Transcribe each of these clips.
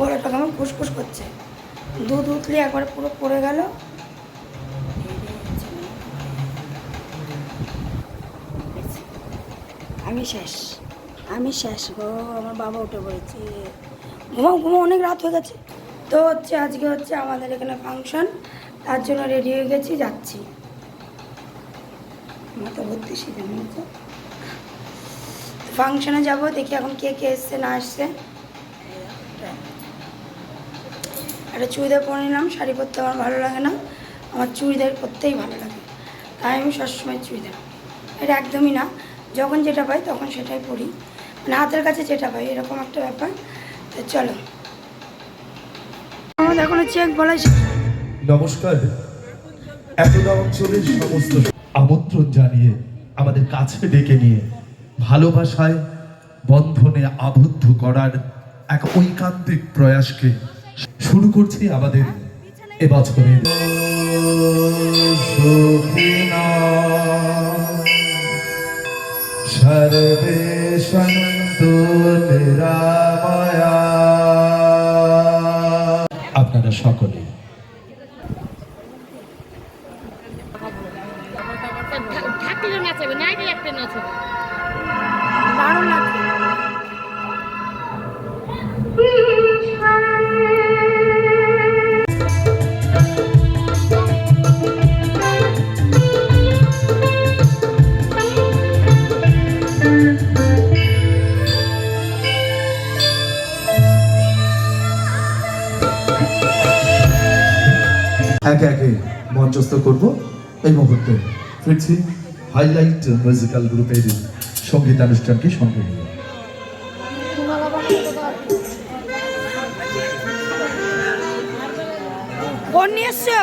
গলাটা কেমন ফুসফুস করছে। দুধ উঠলে একবার পুরো পড়ে গেল। আমি শেষ আমি শেষ গো, আমার বাবা উঠে পড়েছে। ঘুমাও ঘুমাও, অনেক রাত হয়ে গেছে। তো হচ্ছে আজকে হচ্ছে আমাদের এখানে ফাংশন তার জন্য রেডি হয়ে গেছি, যাচ্ছি। মাথা ভর্তি শীতে নিয়েছে। ফাংশনে যাব, দেখি এখন কে কে এসছে, না এসছে। একটা চুড়িদার পরে নিলাম, শাড়ি পরতে আমার ভালো লাগে না, আমার চুড়িদার পরতেই ভালো লাগে। তাই আমি সবসময় চুড়িদার এটা একদমই না, যখন যেটা পাই তখন সেটাই পরি। মানে হাতের কাছে যেটা পাই, এরকম একটা ব্যাপার। তো চলো। আমাদের এখনও চেক বলাই নমস্কার। সমস্ত আমন্ত্রণ জানিয়ে আমাদের কাছে ডেকে নিয়ে ভালোবাসায় বন্ধনে আবদ্ধ করার এক ঐকান্তিক প্রয়াসকে শুরু করছি আমাদের এবছরের রামায়া আপনারা সকলে একে একে মঞ্চস্থ করব এই মুহূর্তে। ফিরছি হাইলাইট মিউজিক্যাল গ্রুপের সঙ্গীতানুষ্ঠানকে সঙ্গে নিয়ে। ফোন নিয়ে এসছো?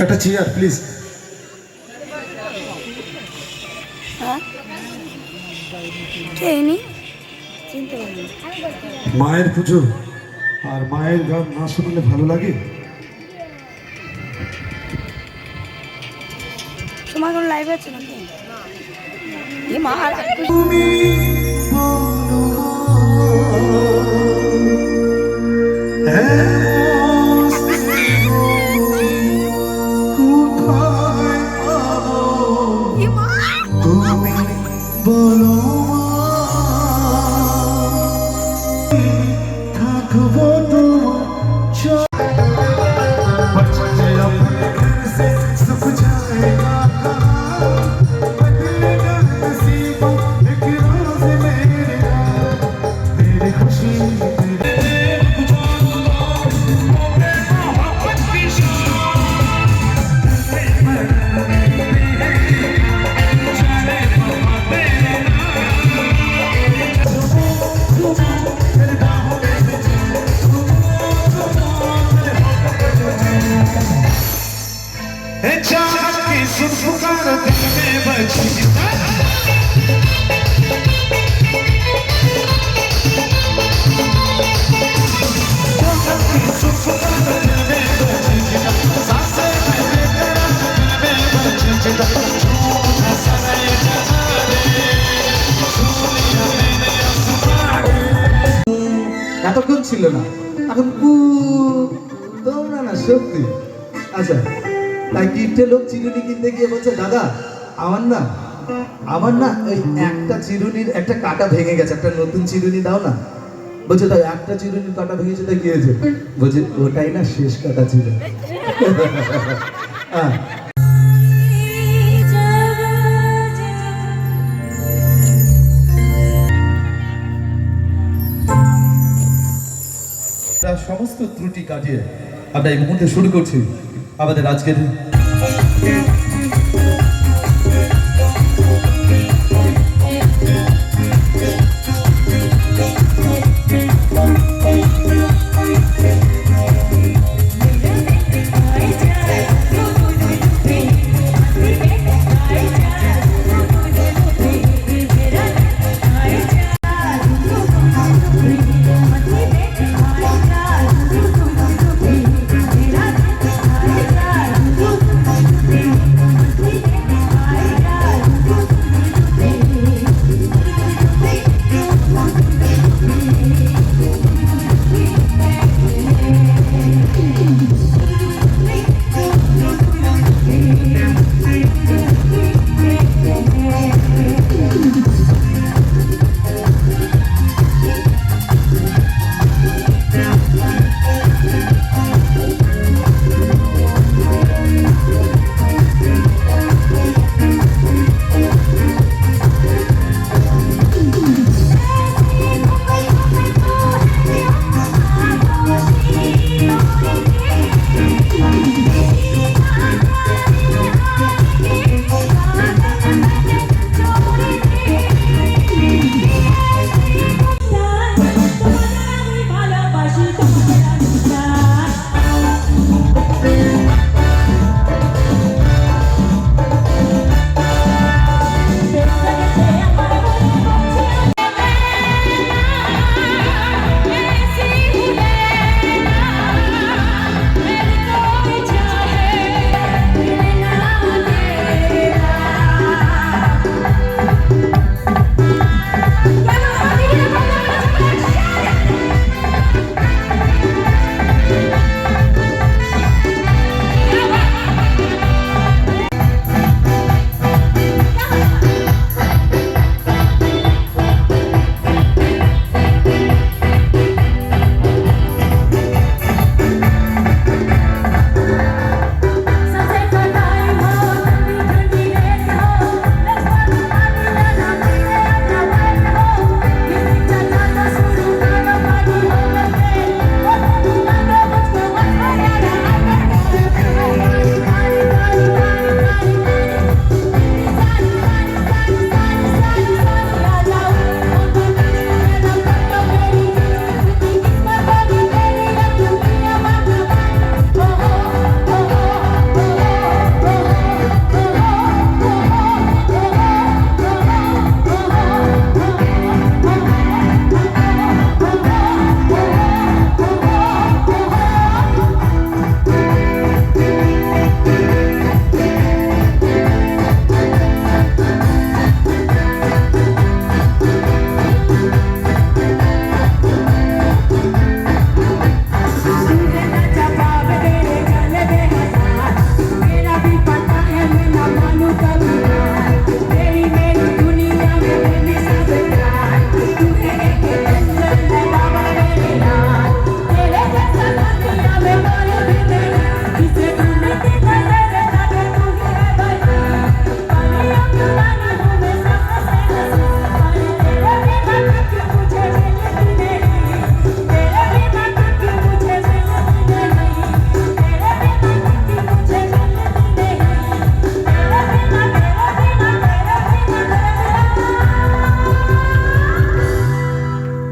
একটা চেয়ার প্লিজ হ্যাঁ? কে ইনি? মায়ের পুজো। আর মায়ের গান না শুনলে ভালো লাগে? তোমার কোনো লাইভ আছে নাকি? মা আর একটু- এতক্ষণ ছিল না। এখন তোমরা না, সত্যি। আচ্ছা তাই গিফটে লোক চিরুনি কিনতে গিয়ে বলছে, দাদা, আমার না আমার না ওই একটা চিরুনির একটা কাটা ভেঙে গেছে। একটা নতুন চিরুনি দাও না। বলছে, তাই একটা চিরুনির কাটা ভেঙেছে, তাই কি হয়েছে বলছে, ওটাই না শেষ কাটা ছিল হ্যাঁ সমস্ত ত্রুটি কাটিয়ে আমরা এই মুহূর্তে শুরু করছি আমাদের আজকের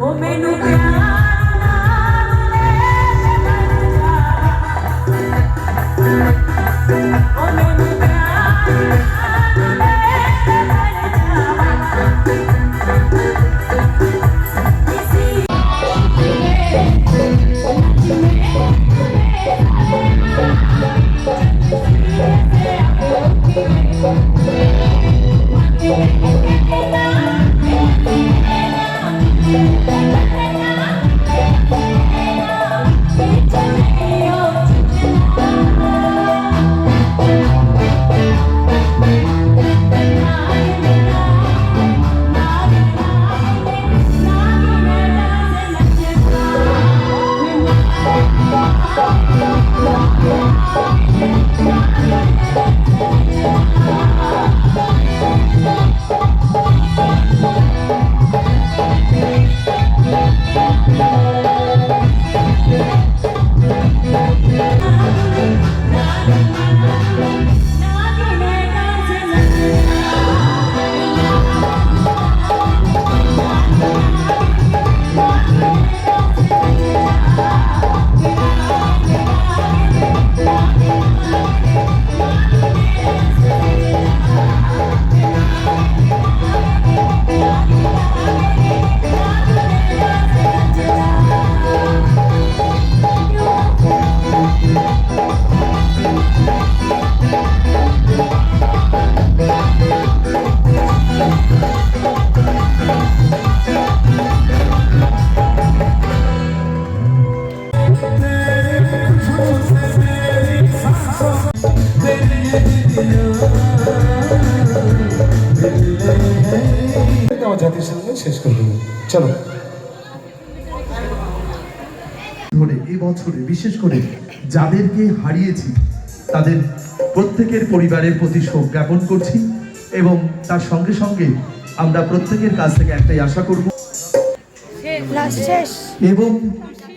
Homem não tem বছরে বিশেষ করে যাদেরকে হারিয়েছি তাদের প্রত্যেকের পরিবারের প্রতি শোক জ্ঞাপন করছি এবং তার সঙ্গে সঙ্গে আমরা প্রত্যেকের কাছ থেকে একটাই আশা করব। এবং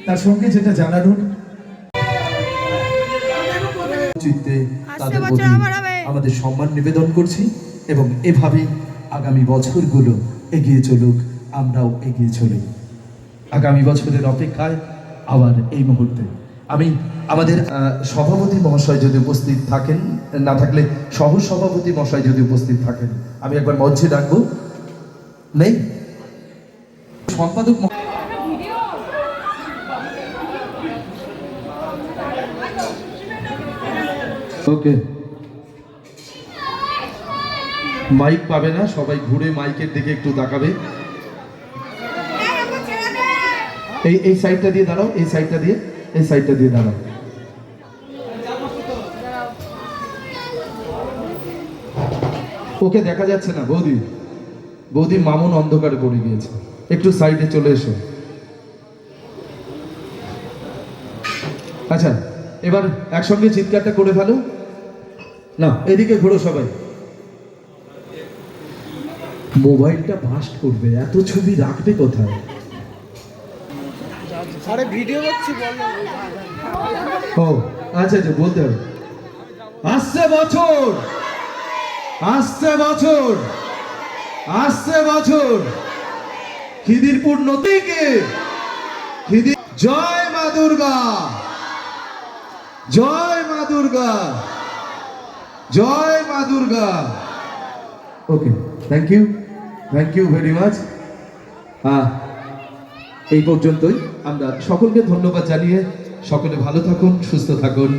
তার সঙ্গে যেটা জানানোর চিত্তে তাদের প্রতি আমাদের সম্মান নিবেদন করছি এবং এভাবেই আগামী বছরগুলো এগিয়ে চলুক আমরাও এগিয়ে চলি। আগামী বছরের অপেক্ষায় আবার এই মুহূর্তে। আমি আমাদের সভাপতি মহাশয় যদি উপস্থিত থাকেন, না থাকলে সহ সভাপতি মহাশয় যদি উপস্থিত থাকেন, আমি একবার মঞ্চে ডাকবো। নেই? সম্পাদক ওকে। মাইক পাবে না, সবাই ঘুরে মাইকের দিকে একটু তাকাবে। এই এই সাইডটা দিয়ে দাঁড়াও, এই সাইডটা দিয়ে, এই সাইডটা দিয়ে দাঁড়াও। ওকে দেখা যাচ্ছে না, বৌদি। বৌদি মামুন অন্ধকারে পড়ে গিয়েছে। একটু সাইডে চলে এসো। আচ্ছা এবার একসঙ্গে চিৎকারটা করে ফেলো। না, এদিকে ঘোরো সবাই। মোবাইলটা বাস্ট করবে, এত ছবি রাখবে কোথায়? আরে ভিডিও করছি, বল। ও আচ্ছা আচ্ছা বলতে হবে। আসছে বছর। আসছে বছর। আসছে বছর। খিদিরপুর নদীকে খিদির জয় মা দুর্গা। জয় মা দুর্গা। জয় মা Durga. Okay thank you thank you very much এই পর্যন্তই। আমরা সকলকে ধন্যবাদ জানিয়ে সকলে ভালো থাকুন সুস্থ থাকুন।